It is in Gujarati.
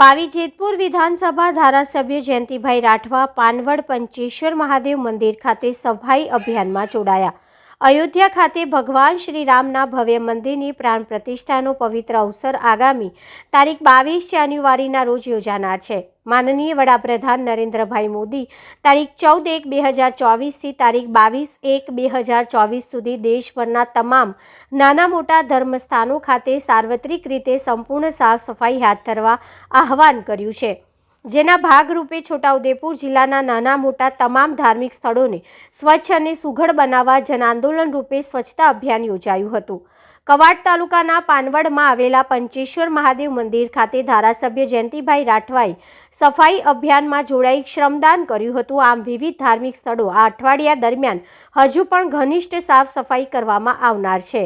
પાવી જેતપુર વિધાનસભા ધારાસભ્ય જયંતિભાઈ રાઠવા પાનવડ પંચેશ્વર મહાદેવ મંદિર ખાતે સફાઈ અભિયાનમાં જોડાયા. અયોધ્યા ખાતે ભગવાન શ્રી રામના ભવ્ય મંદિરની પ્રાણ પ્રતિષ્ઠાનો પવિત્ર અવસર આગામી તારીખ બાવીસ જાન્યુઆરીના રોજ યોજાનાર છે. માનનીય વડાપ્રધાન નરેન્દ્રભાઈ મોદી તારીખ ચૌદ એક બે હજાર ચોવીસથી તારીખ બાવીસ એક બે હજાર ચોવીસ સુધી દેશભરના તમામ નાના મોટા ધર્મસ્થાનો ખાતે સાર્વત્રિક રીતે સંપૂર્ણ સાફ સફાઈ હાથ ધરવા આહવાન કર્યું છે. જેના ભાગરૂપે છોટાઉદેપુર જિલ્લાના નાના મોટા તમામ ધાર્મિક સ્થળોને સ્વચ્છ અને સુઘડ બનાવવા જનાંદોલન રૂપે સ્વચ્છતા અભિયાન યોજાયું હતું. કવાડ તાલુકાના પાનવડમાં આવેલા પંચેશ્વર મહાદેવ મંદિર ખાતે ધારાસભ્ય જયંતિભાઈ રાઠવાએ સફાઈ અભિયાનમાં જોડાઈ શ્રમદાન કર્યું હતું. આમ વિવિધ ધાર્મિક સ્થળો આ અઠવાડિયા દરમિયાન હજુ પણ ઘનિષ્ઠ સાફ સફાઈ કરવામાં આવનાર છે.